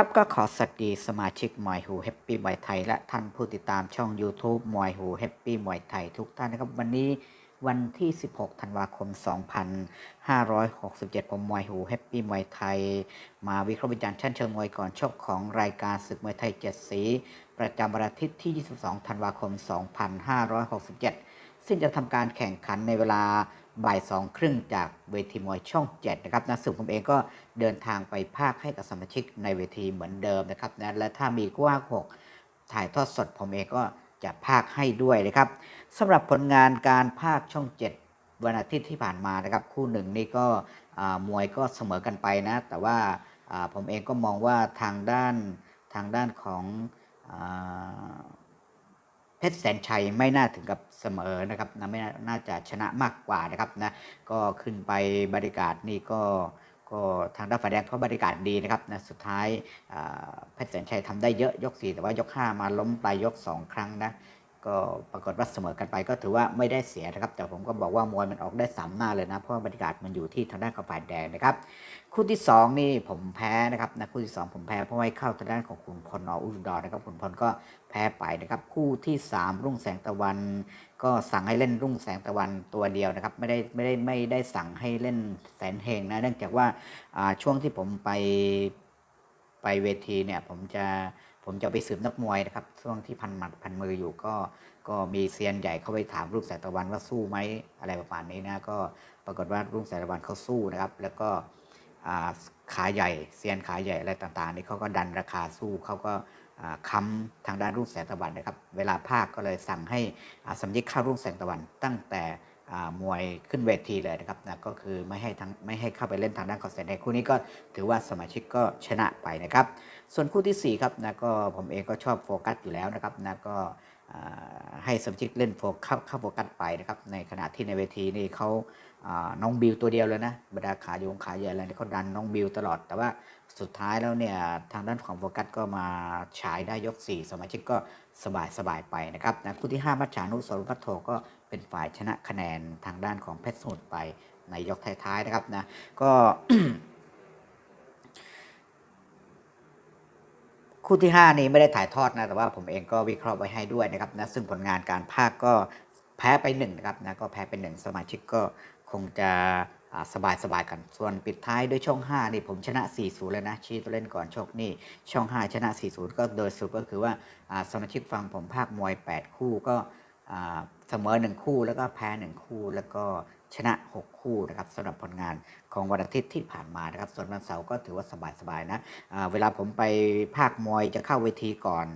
ครับก็ขอสวัสดีสมาชิกมวยหูแฮปปี้มวยไทย และท่านผู้ติดตามช่อง YouTube มวยหูแฮปปี้มวยไทยทุกท่านนะครับ วันนี้วันที่ 16 ธันวาคม 2567 ผมมวยหูแฮปปี้มวยไทย มาวิเคราะห์วิจารณ์ชั้นเชิงมวยก่อนชกของรายการศึกมวยไทย 7 สี ประจำวันอาทิตย์ที่ 22 ธันวาคม 2567 ซึ่งจะทำการแข่งขันในเวลา บ่ายสองครึ่งจากเวทีมวยช่อง 7 นะครับนะซึ่งผมเองก็เดินทางไปภาคให้กับสมาชิกในเวทีเหมือนเดิมนะครับนะและถ้ามีกู้หกถ่ายทอดสดผมเองก็จะภาคให้ด้วยนะครับสำหรับผลงานการภาคช่อง 7 วันอาทิตย์ที่ผ่านมานะครับ คู่หนึ่งนี่ก็มวยก็เสมอกันไปนะ แต่ว่าผมเองก็มองว่าทางด้านทางด้านของ เพชรแสนชัยไม่น่าถึงกับเสมอนะครับนะไม่น่าจะชนะมากกว่านะครับนะก็ขึ้นไปบรรยากาศนี่ก็ก็ทางด้านฝ่ายแดงเขาบรรยากาศดีนะครับนะสุดท้ายเพชรแสนชัยทำได้เยอะยก 4 แต่ว่ายก 5 มาล้มปลายยก 2 ครั้งนะ ก็ปรากฏว่าเสมอกันไปก็ถือว่าไม่ได้เสียนะครับ แต่ผมก็บอกว่ามวยมันออกได้สามหน้าเลยนะ เพราะว่าบรรยากาศมันอยู่ที่ทางด้านของฝ่ายแดงนะครับ คู่ที่สองนี่ผมแพ้นะครับนะคู่ที่สองผมแพ้เพราะว่เข้าทางด้านของขุนพลออุดรนะครับขุนพลก็แพ้ไปนะครับ คู่ที่สามรุ่งแสงตะวัน ก็สั่งให้เล่นรุ่งแสงตะวันตัวเดียวนะครับ ไม่ได้ไม่ได้ไม่ได้สั่งให้เล่นแสนเฮงนะเนื่องจากว่าช่วงที่ผมไปไปเวทีเนี่ยผมจะ ผมจะไปสืบนักมวยนะครับ ช่วงที่พันหมัดพันมืออยู่ก็ก็มีเซียนใหญ่เข้าไปถามรุ่งแสงตะวันว่าสู้ไหมอะไรประมาณนี้นะก็ปรากฏว่ารุ่งแสงตะวันเขาสู้นะครับ แล้วก็อ่าขาใหญ่เซียนขาใหญ่อะไรต่างๆนี่เขาก็ดันราคาสู้เขาก็อ่าค้ำทางด้านรุ่งแสงตะวันนะครับ เวลาภาคก็เลยสั่งให้อ่าสำยิกข้ารุ่งแสงตะวัน ตั้งแต่ มวยขึ้นเวทีเลยนะครับนะก็คือไม่ให้ทั้งไม่ให้เข้าไปเล่นทางด้านคอนเสิร์ตในคู่นี้ก็ถือว่าสมาชิกก็ชนะไปนะครับ ส่วนคู่ที่4ครับนะก็ผมเองก็ชอบโฟกัสอยู่แล้วนะครับนะก็ให้สมาชิกเล่นโฟเข้าเข้าโฟกัสไปนะครับในขณะที่ในเวทีนี่เขาน้องบิวตัวเดียวเลยนะบรรดาขาโยงขาใหญ่อะไรเนี่เขาดันน้องบิวตลอด แต่ว่าสุดท้ายแล้วเนี่ยทางด้านของโฟกัสก็มาฉายได้ยก 4 สมาชิกก็สบายสบายไปนะครับนะคู่ที่ 5 มัจฉานุสรพัทโทก็ เป็นฝ่ายชนะคะแนนทางด้านของเพชรสมุทรไปในยกท้ายๆนะครับนะก็คู่ที่ 5 นี้ไม่ได้ถ่ายทอดนะ แต่ว่าผมเองก็วิเคราะห์ไว้ให้ด้วยนะครับนะซึ่งผลงานการภาคก็แพ้ไปหนึ่งนะครับนะก็แพ้ไปหนึ่งสมาชิกก็คงจะสบายสบายๆกัน ส่วนปิดท้ายด้วยช่อง 5 นี่ผมชนะ 4-0 เลยนะ ชี้ตัวเล่นก่อนโชกนี่ช่อง 5 ชนะ 4-0 ก็โดยสรุปก็คือว่าสมาชิกฟังผมภาคมวย 8 คู่ก็ เสมอ 1 คู่แล้วก็แพ้ 1 คู่ แล้วก็ชนะ 6 คู่นะครับสำหรับผลงานของวันอาทิตย์ที่ผ่านมานะครับ ส่วนวันเสาร์ก็ถือว่าสบายๆนะะเวลาผมไปภาคมวยจะเข้าเวทีก่อน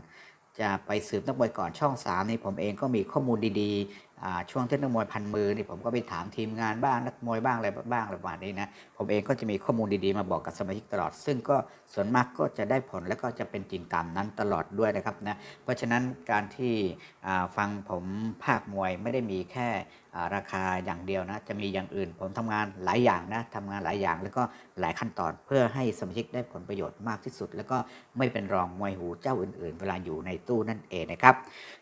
จะไปสืบนักมวยก่อนช่องสามนี่ผมเองก็มีข้อมูลดีๆ ช่วงที่นักมวยพันมือนี่ผมก็ไปถามทีมงานบ้างนักมวยบ้างอะไรบ้างอะไรประมาณนี้นะผมเองก็จะมีข้อมูลดีๆมาบอกกับสมาชิกตลอด ซึ่งก็ส่วนมากก็จะได้ผลและก็จะเป็นจริงตามนั้นตลอดด้วยนะครับนะเพราะฉะนั้นการที่ฟังผมภาคมวยไม่ได้มีแค่ ราคาอย่างเดียวนะ จะมีอย่างอื่น ผมทำงานหลายอย่างนะทำงานหลายอย่าง แล้วก็หลายขั้นตอนเพื่อให้สมาชิกได้ผลประโยชน์มากที่สุด แล้วก็ไม่เป็นรองมวยหูเจ้าอื่น ๆ เวลาอยู่ในตู้นั่นเองนะครับ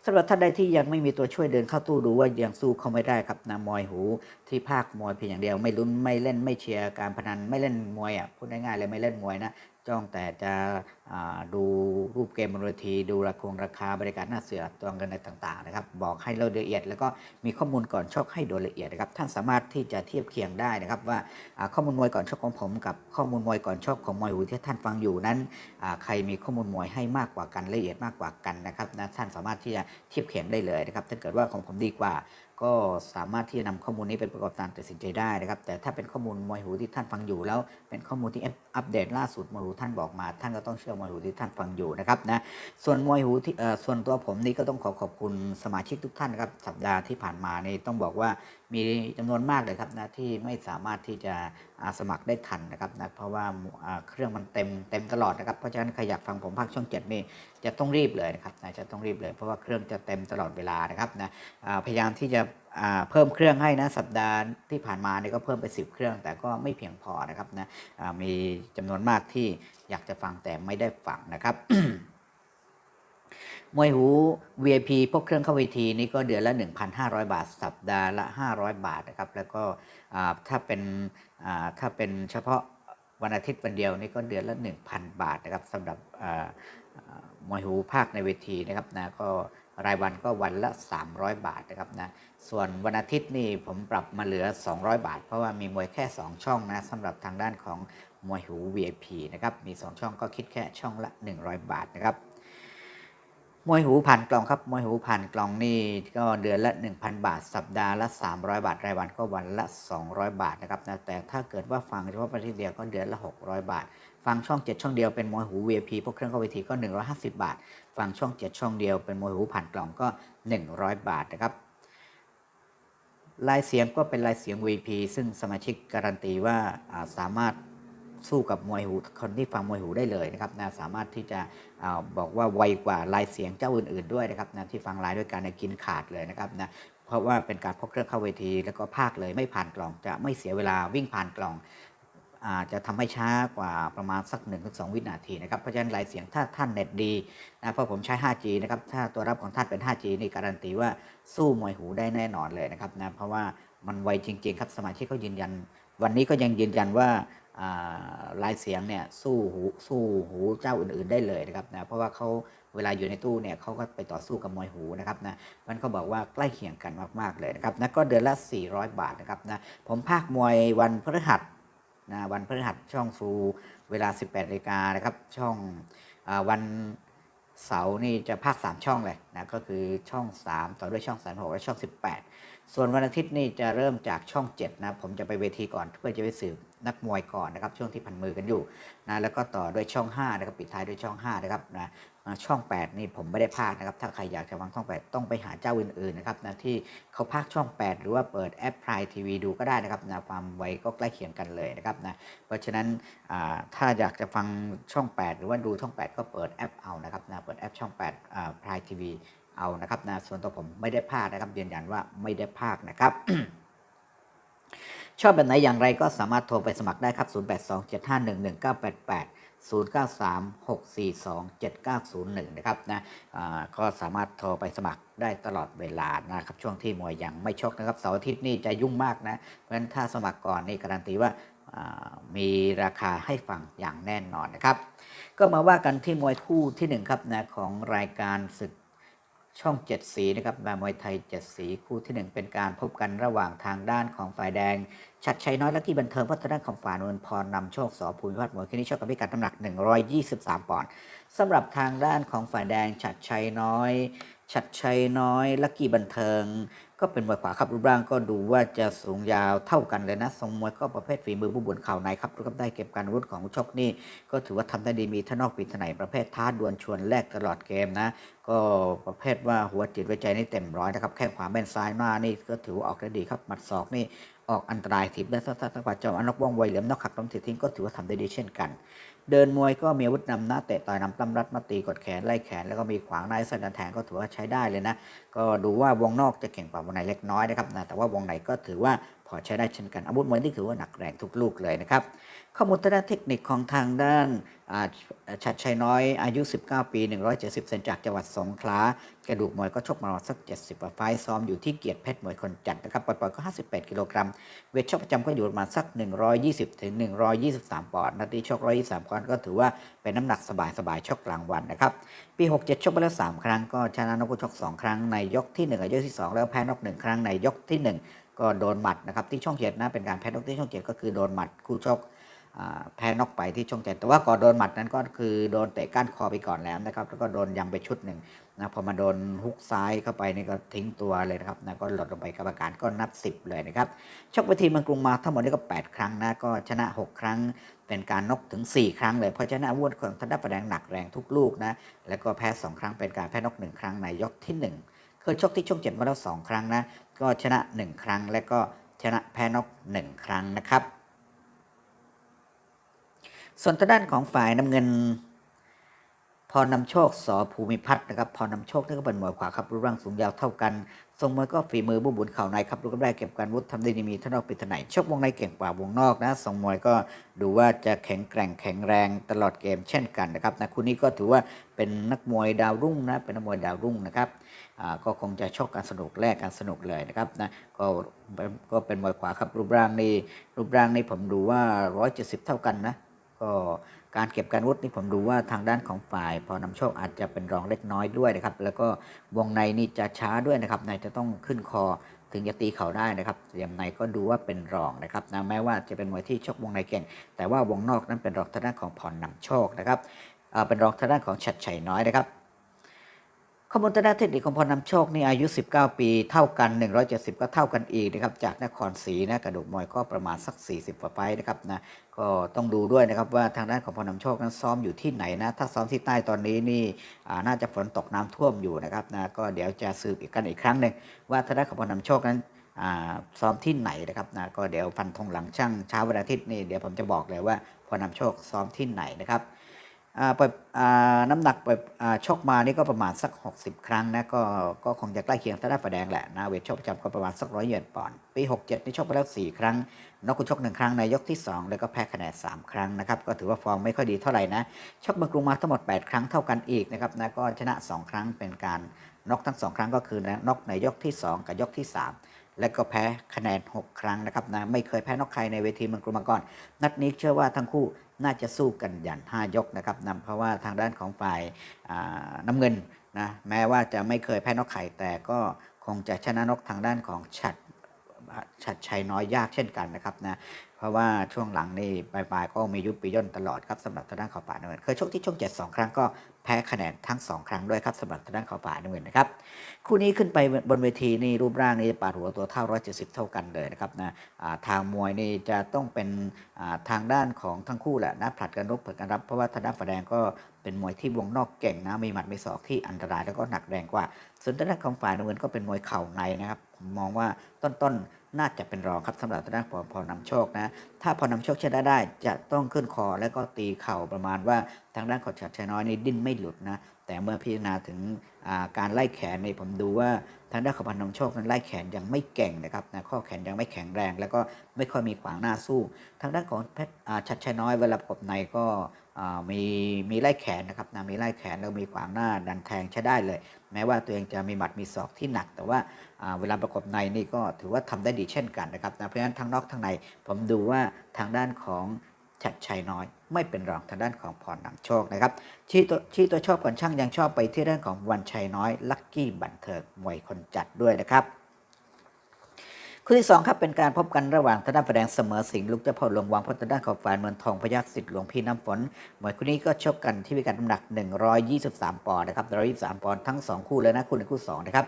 สำหรับท่านใดที่ยังไม่มีตัวช่วยเดินเข้าตู้ดูว่ายังสู้เขาไม่ได้ครับนะมวยหูที่ภาคมวยเพียงอย่างเดียว ไม่ลุ้นไม่เล่นไม่เชียร์การพนันไม่เล่นมวยอะพูดง่ายๆเลยไม่เล่นมวยนะจ้องแต่จะ ดูรูปเกมบนเวทีดูราคงราคาบริการหน้าเสือตัวเงินอะไรต่างๆนะครับบอกให้เราละเอียด แล้วก็มีข้อมูลก่อนชกให้โดยละเอียดนะครับท่านสามารถที่จะเทียบเคียงได้นะครับว่าข้อมูลมวยก่อนชกของผม กับข้อมูลมวยก่อนชกของมวยหูที่ท่านฟังอยู่นั้นใครมีข้อมูลมวยให้มากกว่ากันละเอียดมากกว่ากันนะครับนะท่านสามารถที่จะเทียบเคียงได้เลยนะครับถ้าเกิดว่าของผมดีกว่าก็สามารถที่จะนำข้อมูลนี้เป็นประกอบการตัดสินใจได้นะครับ แต่ถ้าเป็นข้อมูลมวยหูที่ท่านฟังอยู่แล้ว เป็นข้อมูลที่อัปเดตล่าสุดมวยหูท่านบอกมา ท่านก็ต้องเชื่อมวยหูที่ท่านฟังอยู่นะครับนะส่วนมวยหูที่เออส่วนตัวผมนี่ก็ต้องขอขอบคุณสมาชิกทุกท่านครับสัปดาห์ที่ผ่านมานี่ต้องบอกว่ามีจำนวนมากเลยครับนะที่ไม่สามารถที่จะสมัครได้ทันนะครับนะเพราะว่าเครื่องมันเต็มเต็มตลอดนะครับเพราะฉะนั้นใครอยากฟังผมภาคช่องเจ็ดนี่จะต้องรีบเลยนะครับนะจะต้องรีบเลย เพราะว่าเครื่องจะเต็มตลอดเวลานะครับนะพยายามที่จะ เพิ่มเครื่องให้นะสัปดาห์ที่ผ่านมาเนี่ยก็เพิ่มไป 10 เครื่อง แต่ก็ไม่เพียงพอนะครับนะมีจำนวนมากที่อยากจะฟังแต่ไม่ได้ฟังนะครับมวยหู VIP พวกเครื่องเข้าเวทีนี่ก็เดือนละ 1,500 บาท สัปดาห์ละ 500 บาทนะครับแล้วก็ถ้าเป็นถ้าเป็นเฉพาะวันอาทิตย์วันเดียวนี่ก็เดือนละ 1,000 บาทนะครับสำหรับมวยหูภาคในเวทีนะครับนะก็ รายวันก็วันละ 300 บาทนะครับนะส่วนวันอาทิตย์นี่ผมปรับมาเหลือ 200 บาท เพราะว่ามีมวยแค่ 2 ช่องนะสำหรับทางด้านของมวยหู VIP นะครับมี 2 ช่องก็คิดแค่ช่องละ 100 บาทนะครับมวยหูผ่านกล่องครับมวยหูผ่านกล่องนี่ก็เดือนละ 1,000 บาท สัปดาห์ละ 300 บาท รายวันก็วันละ 200 บาทนะครับนะแต่ถ้าเกิดว่าฟังเฉพาะประเทศเดียวก็เดือนละ 600 บาท ฟังช่อง 7 ช่องเดียวเป็นมวยหู VIP พวกเครื่องเข้าเวทีก็ 150 บาท ฟังช่อง 7 ช่องเดียวเป็นมวยหูผ่านกล่องก็ 100 บาทนะครับลายเสียงก็เป็นลายเสียง VP ซึ่งสมาชิกการันตีว่าาสามารถสู้กับมวยหูคนที่ฟังมวยหูได้เลยนะครับนะสามารถที่จะอาบอกว่าไวกว่าลายเสียงเจ้าอื่นๆด้วยนะครับนะที่ฟังลายด้วยกันเนี่ยกินขาดเลยนะครับนะเพราะว่าเป็นการพกเครื่องเข้าเวที แล้วก็ภาคเลยไม่ผ่านกล่องจะไม่เสียเวลาวิ่งผ่านกล่อง อาจจะทำให้ช้ากว่าประมาณสัก1นถึงสวินาทีนะครับเพราะฉะนั้นลายเสียงถ้าท่านเน็ตดีนะเพราะผมใช้ 5G นะครับถ้าตัวรับของท่านเป็น 5G นี่การันตีว่าสู้มวยหูได้แน่นอนเลยนะครับนะเพราะว่ามันไวจริง ๆ ครับสมาชิกเขายืนยัน วันนี้ก็ยังยืนยันว่าลายเสียงเนี่ยสู้หูสู้หูเจ้าอื่นๆได้เลยนะครับนะเพราะว่าเขาเวลาอยู่ในตู้เนี่ยเขาก็ไปต่อสู้กับมวยหูนะครับนะมันเขาบอกว่าใกล้เคียงกันมากๆเลยนะครับนะก็เดือนละ 400 บาทนะครับนะผมภาคมวยวันพฤหัส นะวันพฤหัสช่องฟูเวลา 18นาฬิกานะครับช่องอวันเสาร์นี่จะภาค 3 ช่องเลยนะก็คือช่อง 3 ต่อด้วยช่อง36และช่อง 18 ส่วนวันอาทิตย์นี่จะเริ่มจากช่อง 7 นะผมจะไปเวทีก่อนเพื่อจะไปสืบนักมวยก่อนนะครับช่วงที่พันมือกันอยู่นะแล้วก็ต่อด้วยช่อง5นะครับปิดท้ายด้วยช่อง5นะครับนะ ช่อง 8 นี่ผมไม่ได้พากนะครับ ถ้าใครอยากจะฟังช่อง 8 ต้องไปหาเจ้าอื่นๆนะครับนะที่เขาพากช่อง 8 หรือว่าเปิดแอปพลายทีวีดูก็ได้นะครับนะความไวก็ใกล้เคียงกันเลยนะครับนะเพราะฉะนั้นถ้าอยากจะฟังช่อง 8 หรือว่าดูช่อง 8 ก็เปิดแอปเอานะครับนะเปิดแอปช่อง8อ่าพลายทีวีเอานะครับนะส่วนตัวผมไม่ได้พากนะครับยืนยันว่าไม่ได้พากนะครับชอบแบบไหนอย่างไรก็สามารถโทรไปสมัครได้ครับ 0827511988 0936427901 นะครับนะอ่าก็สามารถโทรไปสมัครได้ตลอดเวลานะครับ ช่วงที่มวยยังไม่ชกนะครับเสาร์อาทิตย์นี่จะยุ่งมากนะ เพราะฉะนั้นถ้าสมัครก่อนนี่การันตีว่าอ่ามีราคาให้ฟังอย่างแน่นอนนะครับ ก็มาว่ากันที่มวยคู่ที่หนึ่งครับนะของรายการศึก ช่องเจ็ดสีนะครับมามวยไทยเจ็ดสีคู่ที่หนึ่งเป็นการพบกันระหว่างทางด้านของฝ่ายแดง ชัดชัยน้อยและที่บันเทิงพัฒนาของฝ่ายนวลพรนำโชคสอภูมิพัฒน์มวยคู่นี้ชกกับพิกัดน้ำหนัก 123 ปอนด์สำหรับทางด้านของฝ่ายแดงชัดชัยน้อย ชัดชัยน้อยลักกี้บันเทิง ก็เป็นมวยขวาครับรูปร่างก็ดูว่าจะสูงยาวเท่ากันเลยนะทรงมวยก็ประเภทฝีมือบุบวนเข่าในครับรูปได้เก็บการอาวุธของชกนี่ก็ถือว่าทำได้ดีมีทนอกปีทนายประเภทท้าดวลชวนแลกตลอดเกมนะ ก็ประเภทว่าหัวจิตหัวใจนี่เต็มร้อยนะครับแข้งขวาแม่นซ้ายหน้านี่ก็ถือว่าออกได้ดีครับหมัดศอกนี่ออกอันตรายถีบได้สักๆกว่าจ้าอนกว่องไวเหลี่ยมนอกขักล้มถีบทิ้งก็ถือว่าทำได้ดีเช่นกัน เดินมวยก็มีอาวุธนำหน้าเตะต่อยนำปล้ำรัดมาตีกดแขนไล่แขนแล้วก็มีขวางในสันดันแทงก็ถือว่าใช้ได้เลยนะ ก็ดูว่าวงนอกจะเก่งกว่าวงในเล็กน้อยนะครับนะแต่ว่าวงในก็ถือว่าพอใช้ได้เช่นกันอาวุธมวยนี่ถือว่าหนักแรงทุกลูกเลยนะครับ ข้อมูลทางด้านเทคนิคของทางด้านชัดชัยน้อยอายุ 19 ปี 170 เซนจากจังหวัดสงขลากระดูกมวยก็ชกมาสัก 70กว่าไฟซ้อมอยู่ที่เกียรติเพชรมวยคนจัดนะครับปล่อยๆก็ 58 กิโลกรัม เวทชกประจำก็อยู่ประมาณสัก 120 ถึง 123 ปอนด์นาทีชก 123ปอนด์ก็ถือว่าเป็นน้ำหนักสบายๆชกกลางวันนะครับ ปี 67 ชกไปแล้ว 3 ครั้งก็ชนะนกผู้ชก 2 ครั้งในยกที่1กับยกที่ 2 แล้วแพ้นก1ครั้งในยกที่ 1 ก็โดนหมัดนะครับที่ช่องเจ็ดนะเป็นการแพ้นกที่ช่องเจ็ดก็คือโดนหมัดคู่ชก แพ้นอกไปที่ช่องเจ็ดแต่ว่าก่อนโดนหมัดนั้นก็คือโดนเตะก้านคอไปก่อนแล้วนะครับ แล้วก็โดนยำไปชุดหนึ่งนะพอมาโดนฮุกซ้ายเข้าไปนี่ก็ทิ้งตัวเลยนะครับนะก็หลดลงไปกรรมการก็นับ 10 เลยนะครับชกไปทีมเมืองกรุงมาทั้งหมดนี่ก็ 8 ครั้งนะก็ชนะ 6 ครั้งเป็นการนกถึง 4 ครั้งเลยเพราะฉะนั้นอาวุธของทางด้านแดงหนักแรงทุกลูกนะแล้วก็แพ้ 2 ครั้งเป็นการแพ้นก 1 ครั้งในยกที่ 1 เคยชกที่ช่องเจ็ดมาแล้ว 2 ครั้งนะก็ชนะ 1 ครั้งและก็ชนะแพ้นก 1 ครั้งนะครับ ส่วนทางด้านของฝ่ายน้ำเงิน พอนำโชคสอภูมิพัฒน์นะครับ พอนำโชคนี่ก็เป็นมวยขวาครับรูปร่างสูงยาวเท่ากันทรงมวยก็ฝีมือบุบุญเข่าในครับรูปร่างได้เก็บการวุฒิทำได้ดีมีท่านอกปิดถนัยชกวงในเก่งกว่าวงนอกนะทรงมวยก็ดูว่าจะแข็งแกร่งแข็งแรงตลอดเกมเช่นกันนะครับนะคู่นี้ก็ถือว่าเป็นนักมวยดาวรุ่งนะเป็นนักมวยดาวรุ่งนะครับก็คงจะชกกันสนุกแลกกันสนุกเลยนะครับนะก็ก็เป็นมวยขวาครับรูปร่างนี่รูปร่างนี่ผมดูว่า 170 เท่ากันนะ ก็การเก็บการอาวุธนี่ผมดูว่าทางด้านของฝ่ายพอนำโชคอาจจะเป็นรองเล็กน้อยด้วยนะครับ แล้วก็วงในนี่จะช้าด้วยนะครับในจะต้องขึ้นคอถึงจะตีเขาได้นะครับเตียมในก็ดูว่าเป็นรองนะครับนะแม้ว่าจะเป็นมวยที่ชกวงในเก่ง แต่ว่าวงนอกนั้นเป็นรองทางด้านของพรนำโชคนะครับเอ่อเป็นรองทางด้านของชัดชัยน้อยนะครับ ข้อมูลทางด้านเทคนิคของพรนำโชคนี่อายุ 19 ปี เท่ากัน 170 ก็เท่ากันอีกนะครับจากนครศรีนะกระดูกมวยก็ประมาณสัก 40กว่าไฟนะครับนะก็ต้องดูด้วยนะครับว่าทางด้านของพรนำโชคนั้นซ้อมอยู่ที่ไหนนะถ้าซ้อมที่ใต้ตอนนี้นี่น่าจะฝนตกน้ำท่วมอยู่นะครับนะก็เดี๋ยวจะสืบอีกกันอีกครั้งหนึ่งว่าทางด้านของพรนำโชคนั้นซ้อมที่ไหนนะครับนะก็เดี๋ยวฟันธงหลังช่างเช้าวันอาทิตย์นี่เดี๋ยวผมจะบอกเลยว่าพรนำโชคซ้อมที่ไหนนะครับ ปล่อยอ่าน้ำหนักปล่อยอชกมานี่ก็ประมาณสัก 60 ครั้งนะก็ก็คงจะใกล้เคียงทางด้านฝ่ายแดงแหละนะเวทชกประจำก็ประมาณสักร้อยเหรียญปอนด์ปี67นี่ชกไปแล้ว 4 ครั้งนอกกุชก1ครั้งในยกที่ 2 แล้วก็แพ้คะแนน3 ครั้งนะครับก็ถือว่าฟอร์มไม่ค่อยดีเท่าไหร่นะชกเมืองกรุงมาทั้งหมด 8 ครั้งเท่ากันอีกนะครับนะก็ชนะ 2 ครั้งเป็นการนอกทั้ง 2 ครั้งก็คือนอกในยกที่ 2 กับยกที่ 3 และก็แพ้คะแนน 6 ครั้งนะครับนะไม่เคยแพ้นอกใครในเวทีเมืองกรุงมาก่อน นัดนี้เชื่อว่าทั้งคู่น่าจะสู้กันอย่าง5ยกนะครับนำเพราะว่าทางด้านของฝ่ายน้ำเงินนะแม้ว่าจะไม่เคยแพ้นกไข่แต่ก็คงจะชนะนกทางด้านของฉัดฉัดชัยน้อยยากเช่นกันนะครับนะเพราะว่าช่วงหลังนี่ปลายๆก็มียุบปีย่นตลอดครับสำหรับทางด้านขอฝ่ายน้ำเงินเคยชกที่ช่องเจ็ดสองครั้งก็ แพ้คะแนนทั้งสองครั้งด้วยครับสำหรับทางด้านของฝ่ายน้ำเงินนะครับคู่นี้ขึ้นไปบนเวทีนี่รูปร่างนี่ปาดหัวตัวเท่า 170 เท่ากันเลยนะครับนะทางมวยนี่จะต้องเป็นทางด้านของทั้งคู่แหละนะผลัดกันรบผลัดกันรับเพราะว่าทางด้านฝ่ายแดงก็เป็นมวยที่วงนอกเก่งนะมีหมัดมีศอกที่อันตรายแล้วก็หนักแรงกว่า ส่วนทางด้านของฝ่ายน้ำเงินก็เป็นมวยเข่าในนะครับผมมองว่าต้นๆ น่าจะเป็นรองครับสำหรับทางด้านพอพอนำโชคนะถ้าพอนำโชคชนะได้จะต้องขึ้นคอแล้วก็ตีเข่าประมาณว่าทางด้านของชัดชัยน้อยนี่ดิ้นไม่หลุดนะแต่เมื่อพิจารณาถึงาการไล่แขนในผมดูว่าทางด้านของพันนำโชคนั้นไล่แขนยังไม่เก่งนะครับนะข้อแขนยังไม่แข็งแรง แล้วก็ไม่ค่อยมีขวางหน้าสู้ ทางด้านของเพชรชัดชัยน้อยเวลาประกบในก็มีมีไล่แขนนะครับนะมีไล่แขนแล้วมีขวางหน้าดันแทงใช้ได้เลย แม้ว่าตัวเองจะมีหมัดมีศอกที่หนักแต่ว่า เวลาประกบในนี่ก็ถือว่าทำได้ดีเช่นกันนะครับนะเพราะฉะนั้นทั้งนอกทั้งในผมดูว่าทางด้านของชัดชัยน้อย ไม่เป็นรองทางด้านของพรนำโชคนะครับชี้ตัวชี้ตัวชอบก่อนช่างยังชอบไปที่เรื่องของวันชัยน้อยลัคกี้บันเทิงมวยคนจัดด้วยนะครับ คู่ที่สองครับเป็นการพบกันระหว่างทางด้านแสดงเสมอสิงห์ลูกเจ้าพ่อหลวงวังพทางด้านของฝ่ายเมืองทองพยัคฆ์สิทธิ์หลวงพี่น้ำฝนมวยคู่นี้ก็ชกกันที่พิกัดน้ำหนัก 123 ปอนด์นะครับ123 ปอนด์ทั้ง 2 คู่เลยนะคู่หนึ่งคู่สองนะครับ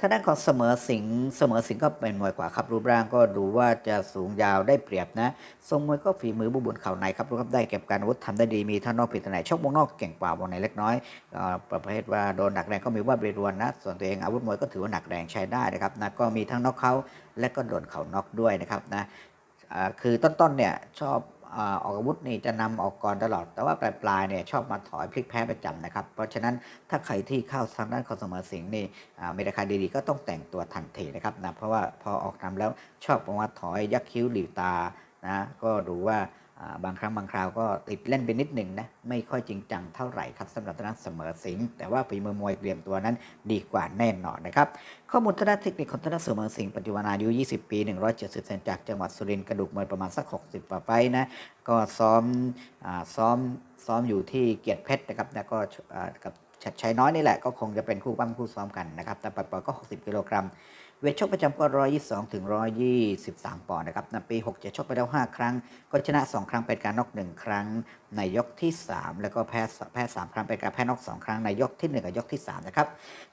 ทางด้านของเสมอสิงห์เสมอสิงห์ก็เป็นมวยกว่าครับรูปร่างก็ดูว่าจะสูงยาวได้เปรียบนะทรงมวยก็ฝีมือบุบุญเข่าในครับรู้ครับได้เก็บการอาวุธทำได้ดีมีท่านนอกผิดทางไหนชกวงนอกเก่งกว่าวงในเล็กน้อยอ่อประเภทว่าโดนหนักแรงก็มีว่าบรรวนนะส่วนตัวเองอาวุธมวยก็ถือว่าหนักแรงใช้ได้นะครับนะก็มีทั้งนอกเขา และก็โดนเขาน็อกด้วยนะครับนะคือต้นๆเนี่ยชอบออกอาวุธนี่จะนำออกก่อนตลอด แต่ว่าปลายๆเนี่ยชอบมาถอยพลิกแพ้ประจำนะครับ เพราะฉะนั้นถ้าใครที่เข้าทางด้านคองเสมอสิงนี่อ่ามีราคาดีๆ ก็ต้องแต่งตัวทันทีนะครับนะเพราะว่าพอออกนำแล้วชอบมาถอยยักคิ้วหลีตานะก็ดูว่า บางครั้งบางคราวก็ติดเล่นไปนิดหนึ่งนะ ไม่ค่อยจริงจังเท่าไหร่ครับสำหรับทางด้านเสมอสิงแต่ว่าฝีมือมวยเตรียมตัวนั้นดีกว่าแน่นอนนะครับ ข้อมูลทางด้านเทคนิคของทางด้านเสมอสิงปัจจุบันอายุ 20 ปี 170 เซนจากจังหวัดสุรินทร์กระดูกมวยประมาณสัก 60กว่าไฟต์นะ ก็ซ้อมอซ้อมซ้อมอยู่ที่เกียรติเพชรนะครับแล้วก็กับชัดชัยน้อยนี่แหละก็คงจะเป็นคู่ปั้มคู่ซ้อมกันนะครับแต่ปล่อยๆก็ 60 กิโลกรัม เวทชกประจำก็ 122 ถึง 123 ปอนด์นะครับในปี67ชกไปแล้ว 5 ครั้ง ก็ชนะ 2 ครั้งเป็นการน็อก 1 ครั้ง ในยกที่ 3 แล้วก็แพ้แพ้3ครั้งเป็นการแพ้น็อก2ครั้ง ในยกที่ 1 กับยกที่ 3 นะครับ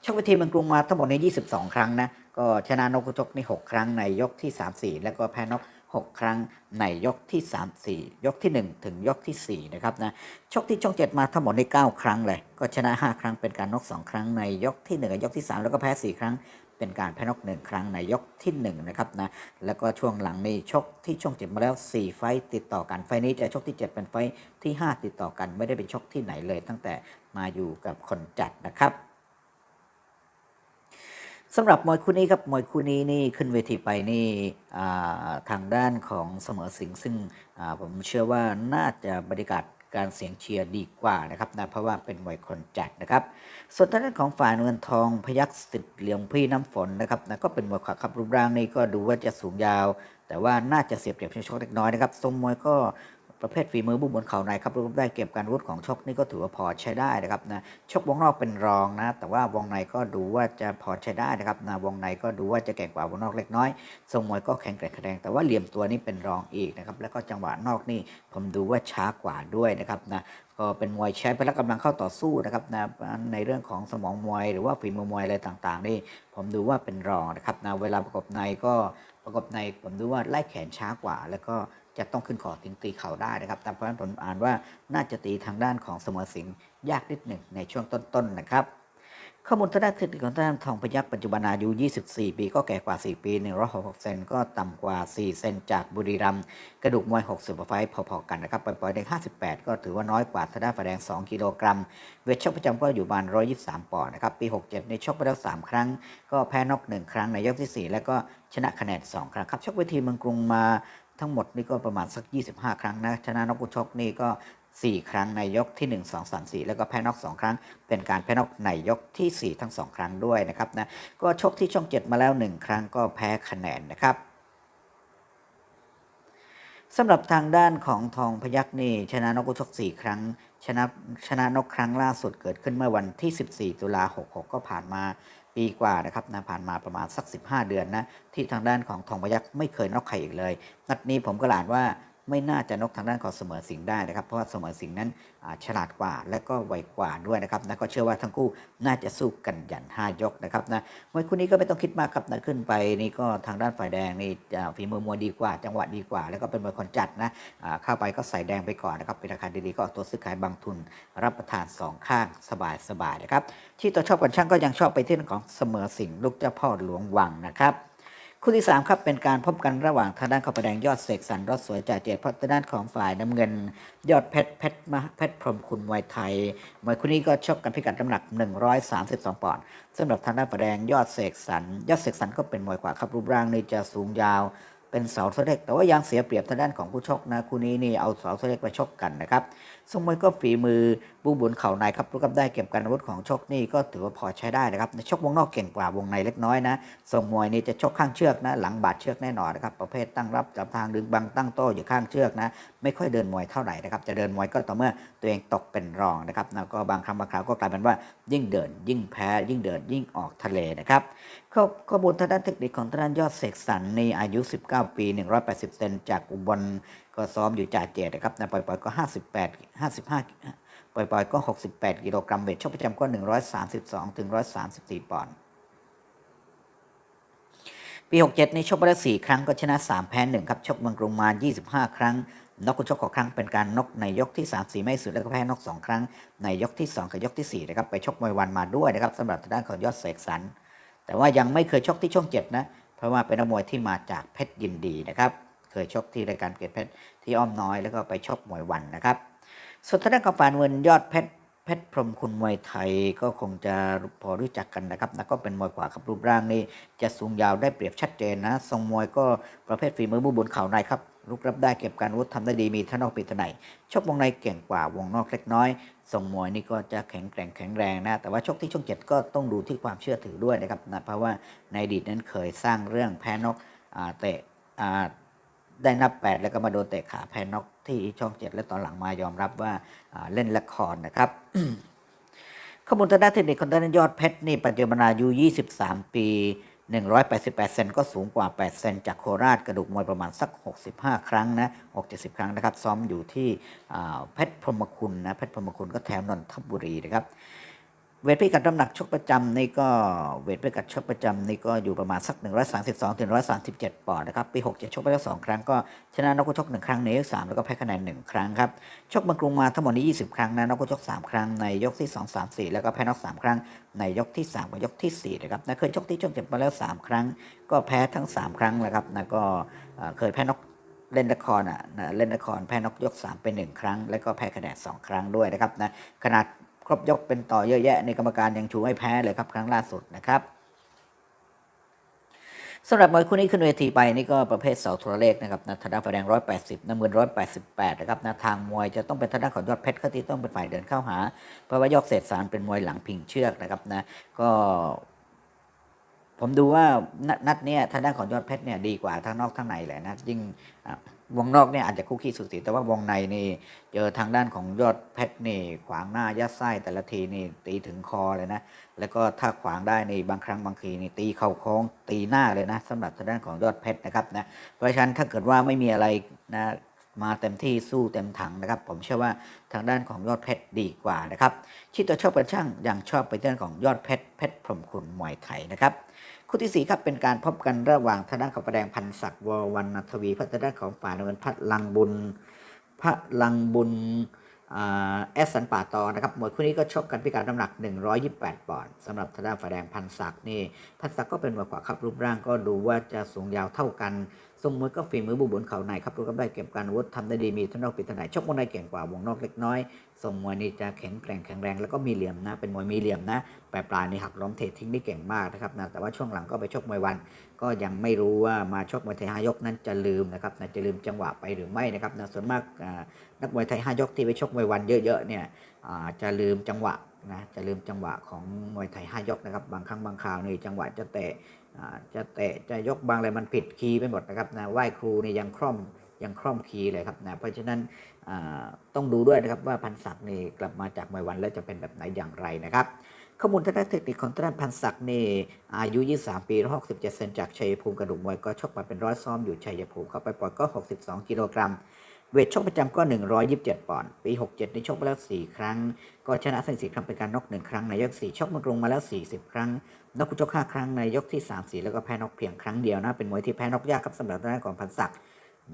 ชกไปทีมเมืองกรุงมาทั้งหมดใน 22 ครั้งนะ ก็ชนะนกกระจกนี่6ครั้ง ในยกที่ 3 4 แล้วก็แพ้น็อก6 ครั้งในยกที่ 3 4 ยกที่ 1 ถึงยกทีสี่ 4 นะครับนะชกที่ช่อง 7 มาทั้งหมดใน 9 ครั้งเลย ก็ชนะ 5 ครั้งเป็นการน็อก2 ครั้งในยกที่ 1 กับยกที่ 3 แล้วก็แพ้ 4 ครั้ง เป็นการแพ้นอกหนึ่งครั้งในยกที่1นะครับนะแล้วก็ช่วงหลังนี่ชกที่ช่องเจ็ดมาแล้ว 4 ไฟติดต่อกันไฟนี้จะชกที่ 7 เป็นไฟที่ 5 ติดต่อกันไม่ได้ไปชกที่ไหนเลย ตั้งแต่มาอยู่กับคนจัดนะครับสำหรับมวยคู่นี้ครับมวยคู่นี้นี่ขึ้นเวทีไปนี่ทางด้านของเสมอสิงซึ่งผมเชื่อว่าน่าจะบรรยากาศ การเสียงเชียร์ดีกว่านะครับนะเพราะว่าเป็นไวยคนจัดนะครับ ส่วนทางด้านของฝ่ายเงินทองพยักสิทธิ์เหลียงพี่น้ำฝนนะครับนะก็เป็นมวยขวาครับรูปร่างนี่ก็ดูว่าจะสูงยาว แต่ว่าน่าจะเสียเปรียบช่วงชกเล็กน้อยนะครับทรงมวยก็ ประเภทฝีมือบุกบนเข่าในครับรูปได้เก็บการวุฒิของชกนี่ก็ถือว่าพอใช้ได้นะครับนะชกวงนอกเป็นรองนะ แต่ว่าวงในก็ดูว่าจะพอใช้ได้นะครับนะวงในก็ดูว่าจะแก่งกว่าวงนอกเล็กน้อยทรงมวยก็แข็งแกร่งแข็งแต่ว่าเหลี่ยมตัวนี่เป็นรองอีกนะครับแล้วก็จังหวะนอกนี่ผมดูว่าช้ากว่าด้วยนะครับนะก็เป็นมวยใช้พละกำลังเข้าต่อสู้นะครับนะในเรื่องของสมองมวยหรือว่าฝีมือมวยอะไรต่างๆ นี่ผมดูว่าเป็นรองนะครับนะเวลาประกบในก็ประกบในผมดูว่าไล่แขนช้ากว่า แล้วก็ จะต้องขึ้นคอถึงตีเข่าได้นะครับแต่เพราะนั้นผมอ่านว่าน่าจะตีทางด้านของเสมอสิงห์ยากนิดหนึ่งในช่วงต้นๆนะครับข้อมูลทางด้านเทคนิคของทางด้านทองพยักปัจจุบันอายุ 24 ปี ก็แก่กว่า 4 ปี 166 เซนก็ต่ำกว่า 4 เซนจากบุรีรัมย์กระดูกมวย 60ไฟพอๆกันนะครับปล่อยๆเด็ก58 ก็ถือว่าน้อยกว่าทางด้านฝ่ายแดง 2 กิโลกรัม เวทชกประจำก็อยู่ประมาณ 123 ปอนด์นะครับ ปี 67 ในชกไปแล้ว 3 ครั้ง ก็แพ้นอก 1 ครั้งในยกที่ 4 แล้วก็ชนะคะแนน 2 ครั้งครับ ชกเวทีเมืองกรุงมา ทั้งหมดนี่ก็ประมาณสัก 25 ครั้งนะชนะนอกกุชกนี่ก็ 4 ครั้งในยกที่ 1 2 3 4 แล้วก็แพ้นอก 2 ครั้ง เป็นการแพ้นอกในยกทีสี่ 4 ทั้ง 2 ครั้งด้วยนะครับนะก็ชกที่ช่อง 7 มาแล้ว 1 ครั้งก็แพ้คะแนนนะครับสำหรับทางด้านของทองพยักนี่ชนะนกกุชก 4 ครั้งชนะชนะนกครั้งล่าสุดเกิดขึ้นเมื่อวันที่ 14 ตุลา66 ก็ผ่านมา ปีกว่านะครับนะผ่านมาประมาณสัก 15 เดือนนะที่ทางด้านของทองพยักไม่เคยนอกใครอีกเลยนัดนี้ผมก็หลานว่า ไม่น่าจะนกทางด้านของเสมอสิงได้นะครับ เพราะว่าเสมอสิงนั้นฉลาดกว่าและก็ไวกว่าด้วยนะครับนะก็เชื่อว่าทั้งคู่น่าจะสู้กันยันห้ายกนะครับนะมวยคู่นี้ก็ไม่ต้องคิดมากครับนะขึ้นไปนี่ก็ทางด้านฝ่ายแดงนี่ฝีมือมวยดีกว่า จังหวะดีกว่า แล้วก็เป็นมวยคนจัดนะเข้าไปก็ใส่แดงไปก่อนนะครับเป็นราคาดีๆก็เอาตัวซื้อขายบางทุน รับประทานสองข้างสบายๆนะครับที่ตัวชอบกันช่างก็ยังชอบไปที่ของเสมอสิงลูกเจ้าพ่อหลวงวังนะครับ คู่ที่ 3 ครับเป็นการพบกันระหว่างทางด้านขอบแดงยอดเสกสรรรถสวยจ่าเจตเพราะทางด้านของฝ่ายน้ำเงิน ยอดเพชรเพชรมาเพชรพรหมคุณมวยไทยมวยคู่นี้ก็ชกกันพิกัดน้ำหนัก 132 ปอนด์สำหรับทางด้านฝ่ายแดงยอดเสกสรรยอดเสกสรรก็เป็นมวยกว่าครับรูปร่างนี่จะสูงยาว เป็นเสาเสเล็ก แต่ว่ายังเสียเปรียบทางด้านของผู้ชกนะคู่นี้นี่เอาเสาเสเล็กไปชกกันนะครับทรงมวยก็ฝีมือบุบุญเข่าในครับรู้กับได้เก็บการอาวุธของชกนี่ก็ถือว่าพอใช้ได้นะครับในชกวงนอกเก่งกว่าวงในเล็กน้อยนะทรงมวยนี่จะชกข้างเชือกนะหลังบาดเชือกแน่นอนนะครับประเภทตั้งรับจับทางดึงบังตั้งโต้อยู่ข้างเชือกนะไม่ค่อยเดินมวยเท่าไหร่นะครับ จะเดินมวยก็ต่อเมื่อตัวเองตกเป็นรองนะครับแล้วก็บางครั้งบางคราวก็กลายเป็นว่ายิ่งเดิน ยิ่งแพ้ ยิ่งเดินยิ่งออกทะเลนะครับข้อมูลทางด้านเทคนิคของทางด้านยอดเสกสรรในอายุ 19 ปี 180 เซนจากอุบลก็ซ้อมอยู่จ่าเจดนะครับนะปล่อยๆก็ 58 55 ปล่อยๆก็ 68 กิโลกรัมเวทชกประจำก็ 132ถึง134 ปอนด์ปี 67นี้ชกไปแล้ว4ครั้งก็ชนะ 3 แพ้ 1 ครับ ชกเมืองกรุงมา 25 ครั้ง นกกุชกขอครั้งเป็นการนกในยกที่ 3 4 ไม่สุดแล้วก็แพ้นก 2 ครั้ง ในยกที่ 2 กับยกที่ 4 นะครับ ไปชกมวยวันมาด้วยนะครับสำหรับทางด้านของยอดเสกสรรแต่ว่ายังไม่เคยชกที่ช่อง7นะ เพราะว่าเป็นนักมวยที่มาจากเพชรยินดีนะครับ เคยชกที่รายการเกียรติเพชรที่อ้อมน้อยแล้วก็ไปชกมวยวันนะครับ ส่วนทางด้านของฝ่ายเงินยอดเพชรเพชรพรมคุณมวยไทยก็คงจะพอรู้จักกันนะครับแล้วก็เป็นมวยขวาครับรูปร่างนี่จะสูงยาวได้เปรียบชัดเจนนะทรงมวยก็ประเภทฝีมือบุบนเข่าในครับ ลุกรับได้เก็บการอาวุธทำได้ดีมีท่านอกปีตะไหนชกวงในเก่งกว่าวงนอกเล็กน้อยทรงมวยนี่ก็จะแข็งแกร่งแข็งแรงนะ แต่ว่าชกที่ช่องเจ็ดก็ต้องดูที่ความเชื่อถือด้วยนะครับนะเพราะว่าในอดีตนั้นเคยสร้างเรื่องแพ้นกอ่าเตะอ่าได้นับ 8 แล้วก็มาโดนเตะขาแพ้นกที่ช่อง7และตอนหลังมายอมรับว่าเล่นละครนะครับข้อมูลทางด้านเทคนิคของด้านยอดเพชรนี่ปัจจุบันอายุ 23 ปี 188 เซนก็สูงกว่า 8 เซนจากโคราชกระดูกมวยประมาณสัก 65 ครั้งนะ6-70 ครั้งนะครับ ซ้อมอยู่ที่เพชรพรหมคุณนะเพชรพรหมคุณก็แถวนนทบุรีนะครับ เวทพิกัดน้ำหนักชกประจำนี่ก็เวทพิกัดชกประจำนี่ก็อยู่ประมาณสัก 132ถึง137 ปอนด์นะครับ ปี67ชกไปแล้ว2ครั้งก็ชนะนกุชก 1 ครั้งในยก3แล้วก็แพ้คะแนน 1 ครั้งครับ ชกเมืองกรุงมาทั้งหมดนี้ 20 ครั้งนะนกุชก 3 ครั้งในยกที่ 2 3 4 แล้วก็แพ้นก3 ครั้ง ในยกที่ 3 กับยกทีสี่4 นะครับนะเคยชกที่ช่องเจ็ดมาแล้ว 3 ครั้ง ก็แพ้ทั้ง 3 ครั้งนะครับนะก็เคยแพ้นกเล่นละครอะเล่นละครแพ้นกยก3ไป1ครั้ง แล้วก็แพ้คะแนน2ครั้งด้วยนะครับนะขนาด ครบยกเป็นต่อเยอะแยะในกรรมการยังชูให้แพ้เลยครับครั้งล่าสุดนะครับสำหรับมวยคู่นี้ขึ้นเวทีไปนี่ก็ประเภทเสาโทรเลขนะครับนะทางด้านฝ่ายแดง180น้ำเงิน188นะครับนะทางมวยจะต้องเป็นทางด้านของยอดเพชรเขาที่ต้องเป็นฝ่ายเดินเข้าหา เพราะว่ายอกเศษสารเป็นมวยหลังพิงเชือกนะครับนะก็ผมดูว่านัดเนี้ยทางด้านของยอดเพชรเนี่ยดีกว่าทั้งนอกทั้งในแหละนะยิ่ง วงนอกเนี่ยอาจจะคู่ขี้สุดสีแต่ว่าวงในนี่เจอทางด้านของยอดเพชรนี่ ขวางหน้ายัดไส้แต่ละทีนี่ตีถึงคอเลยนะ แล้วก็ถ้าขวางได้ในบางครั้งบางทีนี่ตีเข่าโค้งตีหน้าเลยนะสำหรับทางด้านของยอดเพชรนะครับนะเพราะฉะนั้นถ้าเกิดว่าไม่มีอะไรนะมาเต็มที่สู้เต็มถังนะครับ ผมเชื่อว่าทางด้านของยอดเพชรดีกว่านะครับที่ตัวชอบเป็นช่างยังชอบไปด้านของยอดเพชรเพชรพรมคุณมวยไทยนะครับ คู่ที่สี่ครับเป็นการพบกันระหว่างทางด้านของประแดงพันศักดิ์วรวรรณทวีพัฒด้านของฝ่ายน้ำเงินพัดลังบุญพระลังบุญอ่าแอสสันป่าตอนะครับมวยคู่นี้ก็ชกกันพิการน้ำหนัก 128 ปอนด์สำหรับทางด้านฝ่ายแดงพันศักดิ์นี่พันศักดิ์ก็เป็นมวยขวาครับรูปร่างก็ดูว่าจะสูงยาวเท่ากัน ทรงมวยก็ฝีมือบุบุนเขาในครับรู้ก็ได้เก็บการอาวุธทำได้ดีมีทั้งนอกปิดทั้งในชกวงในเก่งกว่าวงนอกเล็กน้อยทรงมวยนี่จะแข็งแกร่งแข็งแรงแล้วก็มีเหลี่ยมนะเป็นมวยมีเหลี่ยมนะปลายปลายนี่หักล้มเททิ้งได้เก่งมากนะครับนะแต่ว่าช่วงหลังก็ไปชกมวยวัน ก็ยังไม่รู้ว่ามาชกมวยไทยห้ายกนั้นจะลืมนะครับนะจะลืมจังหวะไปหรือไม่นะครับนะส่วนมากนักมวยไทยห้ายกที่ไปชกมวยวันเยอะๆเนี่ยจะลืมจังหวะนะจะลืมจังหวะของมวยไทยห้ายกนะครับบางครั้งบางคราวนี่จังหวะจะเตะ จะเตะจะยกบางอะไรมันผิดคีย์ไปหมดนะครับนะไหว้ครูนี่ยังคล่อมยังคล่อมคีย์เลยครับนะเพราะฉะนั้นต้องดูด้วยนะครับว่าพันศักดิ์นี่กลับมาจากมวยวันแล้วจะเป็นแบบไหนอย่างไรนะครับข้อมูลทางด้านเทคนิคของทางด้านพันศักดิ์นี่อายุ 23 ปี167เซนจากชัยภูมิกระดูกมวยก็ชกมาเป็นร้อยซ้อมอยู่ชัยภูมิเข้าไปปล่อยก็ 62 กิโลกรัม เวทชกประจำก็ 127 ปอนด์ ปี 67นี่ชกมาแล้ว 4 ครั้ง ก็ชนะทั้ง4ครั้งเป็นการน็อก1ครั้ง ในยก 4 ชกมากรงมาแล้ว 40 ครั้ง น็อกคู่ชก 5 ครั้ง ในยกที่ 3 4 แล้วก็แพ้น็อกเพียงครั้งเดียวนะ เป็นมวยที่แพ้น็อกยากครับสำหรับด้านของพันศักดิ์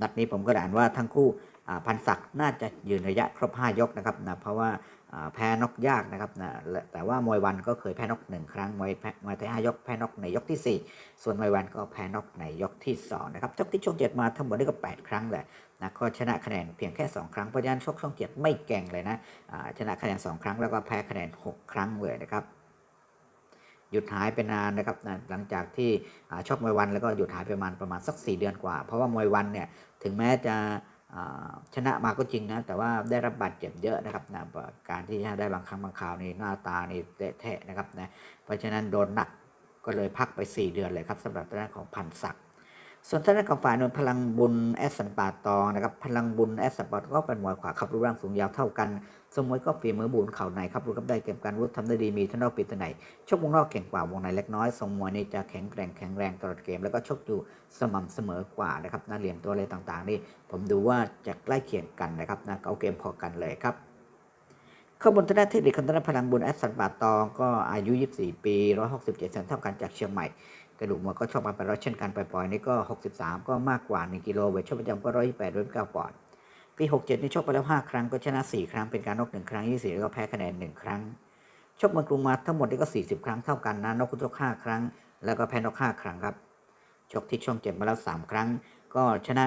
นัดนี้ผมก็อ่านว่าทั้งคู่พันศักดิ์น่าจะยืนระยะครบ 5 ยกนะครับนะเพราะว่า แพ้นกยากนะครับนะแต่ว่ามวยวันก็เคยแพ้นกหนึ่งครั้งมวยมวยไทยห้ายกแพ้นกในยกทีสี่4 ส่วนมวยวันก็แพ้นกในยกที่2นะครับชกที่ช่องเจ็ดมาทั้งหมดนี่ก็ 8 ครั้งแหละนะก็ชนะคะแนนเพียงแค่ 2 ครั้งเพราะฉะนั้นชกช่องเจ็ดไม่เก่งเลยนะชนะคะแนน2 ครั้งแล้วก็แพ้คะแนน 6 ครั้งเลยนะครับหยุดหายไปนานนะครับนะหลังจากที่ชกมวยวันแล้วก็หยุดหายไปประมาณประมาณสัก 4 เดือนกว่า เพราะว่ามวยวันเนี่ยถึงแม้จะ ชนะมาก็จริงนะ แต่ว่าได้รับบาดเจ็บเยอะนะครับนะการที่ได้บางครั้งบางคราวนี่หน้าตานี่เตะเทะนะครับนะเพราะฉะนั้นโดนหนักก็เลยพักไป 4 เดือนเลยครับสำหรับทางด้านของพันศักดิ์ส่วนทางด้านของฝ่ายนนพลังบุญแอสสันป่าตองนะครับพลังบุญแอสสันป่าตองก็เป็นมวยขวาขับรูปร่างสูงยาวเท่ากัน สมมวยก็ฝีมือบุญเข่าในครับรู้กับได้เก็บการวุฒิทำได้ดีมีทั้งนอกปิดทั้งในชกวงนอกเก่งกว่าวงในเล็กน้อยทรงมวยนี่จะแข็งแกร่งแข็งแรงตลอดเกม แล้วก็ชกอยู่สม่ำเสมอกว่านะครับน้าเหลี่ยมตัวอะไรต่างๆนี่ผมดูว่าจะใกล้เคียงกันนะครับนะเอาเกมพอกันเลยครับข้อมูลทางด้าเทคนิคของทางด้านพลังบุญแอสสันบาตองก็อายุ 24 ปี 167เซนเท่ากันจากเชียงใหม่ กระดูกมวยก็ชอบมาเป็นร้อยเช่นกันปล่อยๆนี่ก็ 63 ก็มากกว่า 1 กิโลเวทชกประจำก็ 128 ด้วย9ปอนด์ ปี 67 นี่ชกไปแล้ว 5 ครั้งก็ชนะ 4 ครั้งเป็นการนอก1ครั้ง24แล้วก็แพ้คะแนน 1 ครั้ง ชกเมวยกรุงมาทั้งหมดนี่ก็ 40 ครั้งเท่ากันนะนกคุณชก 5 ครั้ง แล้วก็แพ้นก5 ครั้งครับ ชกที่ช่องเจ็ดมาแล้ว 3 ครั้ง ก็ชนะ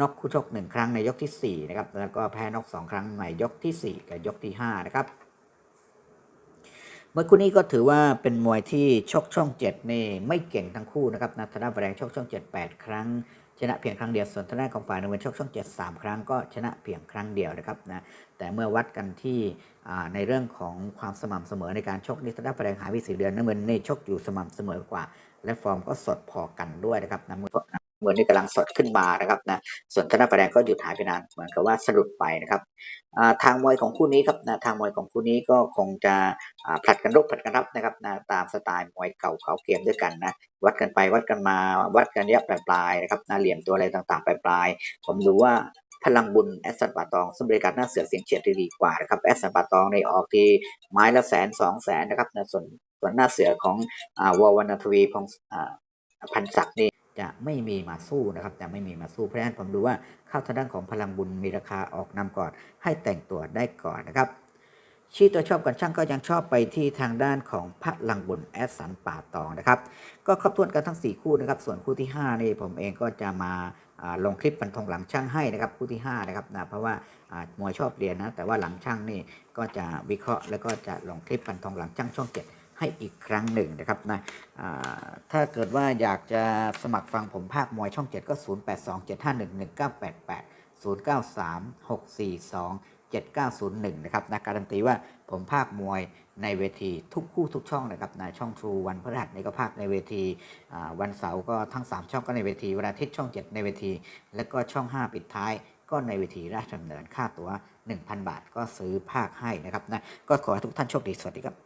นกคู่ชก 1 ครั้งในยกที่ 4 นะครับ แล้วก็แพ้นก2 ครั้งในยกที่ 4 กับยกที่ 5 นะครับมวยคู่นี้ก็ถือว่าเป็นมวยที่ชกช่องเจ็ดนี่ไม่เก่งทั้งคู่นะครับนาธนาแดงชกช่องเจ็ดแปดครั้ง ชนะเพียงครั้งเดียว ส่วนทางด้านของฝ่ายน้ำเงินชกช่องเจ็ดสามครั้งก็ชนะเพียงครั้งเดียวนะครับนะแต่เมื่อวัดกันที่ในเรื่องของความสม่ำเสมอในการชกนี่ทางด้านแดงหาวิสีเดือนน้ำเงินในชกอยู่สม่ำเสมอกว่า และฟอร์มก็สดพอกันด้วยนะครับนะเมื่อ เหมือนนี่กำลังสดขึ้นมานะครับนะส่วนทางด้านแดงก็หยุดหายไปนานเหมือนกับว่าสะดุดไปนะครับทางมวยของคู่นี้ครับนะทางมวยของคู่นี้ก็คงจะผลัดกันรุกผลัดกันรับนะครับนะตามสไตล์มวยเก่าเขาเกมด้วยกันนะวัดกันไปวัดกันมาวัดกันระยปลายๆนะครับหน้าเหลี่ยมตัวอะไรต่างๆปลายๆผมดูว่าพลังบุญแอสซันปาตองซึ่งบริการหน้าเสือเสียงเฉียดดีกว่านะครับแอสซันปาตองในออกที่ไม้ละแสนสองแสนนะครับนะส่วนส่วนหน้าเสือของอ่าววรรณทวีพงศ์พันศักดิ์นี่ จะไม่มีมาสู้นะครับจะไม่มีมาสู้เพราะฉะนั้นผมดูว่าข้าวทางด้านของพลังบุญมีราคาออกนำก่อน ให้แต่งตัวได้ก่อนนะครับ ชี้ตัวชอบกันช่างก็ยังชอบไปที่ทางด้านของพระลังบุญแอสสันป่าตองนะครับ ก็ครบถ้วนกันทั้ง 4 คู่นะครับ ส่วนคู่ที่5นี่ผมเองก็จะมาลงคลิปฟันธงหลังช่างให้นะครับคู่ที่5นะครับนะเพราะว่าอ่ามวยชอบเรียนนะแต่ว่าหลังช่างนี่ก็จะวิเคราะห์แล้วก็จะลงคลิปฟันธงหลังช่างช่องเจ็ด ให้อีกครั้งหนึ่งนะครับนะถ้าเกิดว่าอยากจะสมัครฟังผมภาคมวยช่อง 7 ก็ 0827511988 093642 7901 นะครับนะการันตีว่าผมภาคมวยในเวทีทุกคู่ทุกช่องนะครับนะช่อง True วันพฤหัสนี่ก็ภาคในเวทีวันเสาร์ก็ทั้ง 3 ช่องก็ในเวทีวันอาทิตย์ช่อง 7 ในเวที แล้วก็ช่อง 5 ปิดท้ายก็ในเวทีราชดำเนินค่าตัว 1,000 บาทก็ซื้อภาคให้นะครับนะก็ขอให้ทุกท่านโชคดีสวัสดีครับ